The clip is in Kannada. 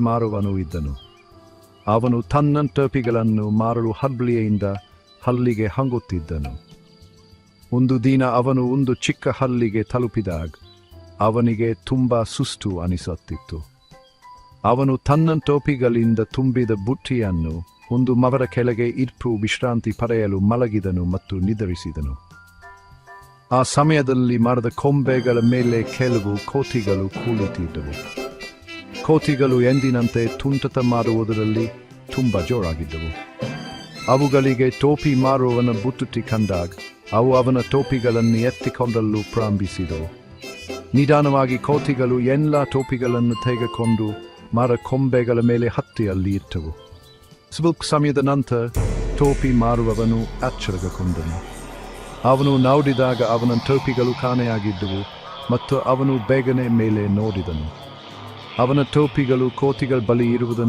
ಮಾರುವನು ಇದ್ದನು. ಅವನು ತನ್ನ ಟೋಪಿಗಳನ್ನು ಮಾರಲು ಹಲ್ಲಿಯಿಂದ ಹಲ್ಲಿಗೆ ಹಂಗುತ್ತಿದ್ದನು. ಒಂದು ದಿನ ಅವನು ಒಂದು ಚಿಕ್ಕ ಹಲ್ಲಿಗೆ ತಲುಪಿದಾಗ ಅವನಿಗೆ ತುಂಬ ಸುಸ್ತು ಅನಿಸುತ್ತಿತ್ತು. ಅವನು ತನ್ನ ಟೋಪಿಗಳಿಂದ ತುಂಬಿದ ಬುಟ್ಟಿಯನ್ನು ಒಂದು ಮವರ ಕೆಳಗೆ ಇಟ್ಟು ವಿಶ್ರಾಂತಿ ಪಡೆಯಲು ಮಲಗಿದನು ಮತ್ತು ನಿದ್ರಿಸಿದನು. ಆ ಸಮಯದಲ್ಲಿ ಮರದ ಕೊಂಬೆಗಳ ಮೇಲೆ ಕೆಲವು ಕೋತಿಗಳು ಕೂಳುತ್ತಿದ್ದವು ಕೋತಿಗಳು ಎಂದಿನಂತೆ ತುಂಟತ ಮಾಡುವುದರಲ್ಲಿ ತುಂಬ ಜೋರಾಗಿದ್ದವು. ಅವುಗಳಿಗೆ ಟೋಪಿ ಮಾರುವವನ ಬುತ್ತುಟಿ ಕಂಡಾಗ ಅವು ಅವನ ಟೋಪಿಗಳನ್ನು ಎತ್ತಿಕೊಂಡಲು ಪ್ರಾರಂಭಿಸಿದವು. ನಿಧಾನವಾಗಿ ಕೋತಿಗಳು ಎಲ್ಲ ಟೋಪಿಗಳನ್ನು ತೆಗೆದುಕೊಂಡು ಮರ ಕೊಂಬೆಗಳ ಮೇಲೆ ಹತ್ತಿ ಅಲ್ಲಿ ಇಟ್ಟವು. ಸ್ವಲ್ಪ ಸಮಯದ ನಂತರ ಟೋಪಿ ಮಾರುವವನು ಆಶ್ಚರ್ಯಗೊಂಡನು ಅವನು ನೋಡಿದಾಗ ಅವನ ಟೋಪಿಗಳು ಕಾಣೆಯಾಗಿದ್ದವು ಮತ್ತು ಅವನು ಬೇಗನೆ ಮೇಲೆ ನೋಡಿದನು. ಅವನ ಟೋಪಿಗಳು ಕೋತಿಗಳ ಬಳಿ ಇರುವುದನ್ನು